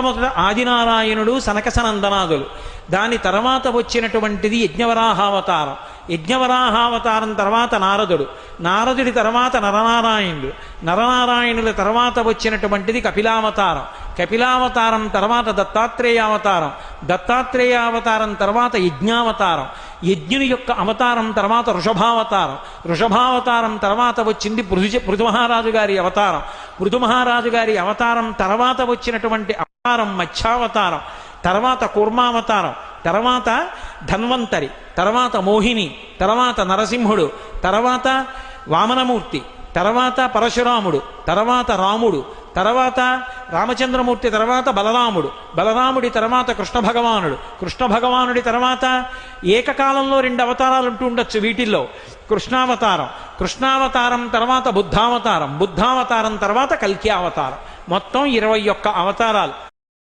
మొట్టమొదట ఆదినారాయణుడు సనకసనందనాదులు దాని తర్వాత వచ్చినటువంటిది యజ్ఞవరాహావతారం. యజ్ఞవరాహావతారం తర్వాత నారదుడు. నారదుడి తర్వాత నరనారాయణుడు. నరనారాయణుల తర్వాత వచ్చినటువంటిది కపిలావతారం. కపిలావతారం తర్వాత దత్తాత్రేయావతారం. దత్తాత్రేయావతారం తర్వాత యజ్ఞావతారం. యజ్ఞుని యొక్క అవతారం తర్వాత వృషభావతారం వృషభావతారం తర్వాత వచ్చింది పృథు పృథు మహారాజు గారి అవతారం. పృథు మహారాజు గారి అవతారం తర్వాత వచ్చినటువంటి అవతారం మత్స్యావతారం తర్వాత కూర్మావతారం తర్వాత ధన్వంతరి తర్వాత మోహిని తర్వాత నరసింహుడు తర్వాత వామనమూర్తి తర్వాత పరశురాముడు తర్వాత రాముడు తర్వాత రామచంద్రమూర్తి తర్వాత బలరాముడు బలరాముడి తర్వాత కృష్ణ భగవానుడు కృష్ణ భగవానుడి తర్వాత ఏకకాలంలో రెండు అవతారాలు ఉంటూ ఉండొచ్చు వీటిల్లో. కృష్ణావతారం కృష్ణావతారం తర్వాత బుద్ధావతారం బుద్ధావతారం తర్వాత కల్కి అవతారం. మొత్తం ఇరవై ఒక్క అవతారాలు.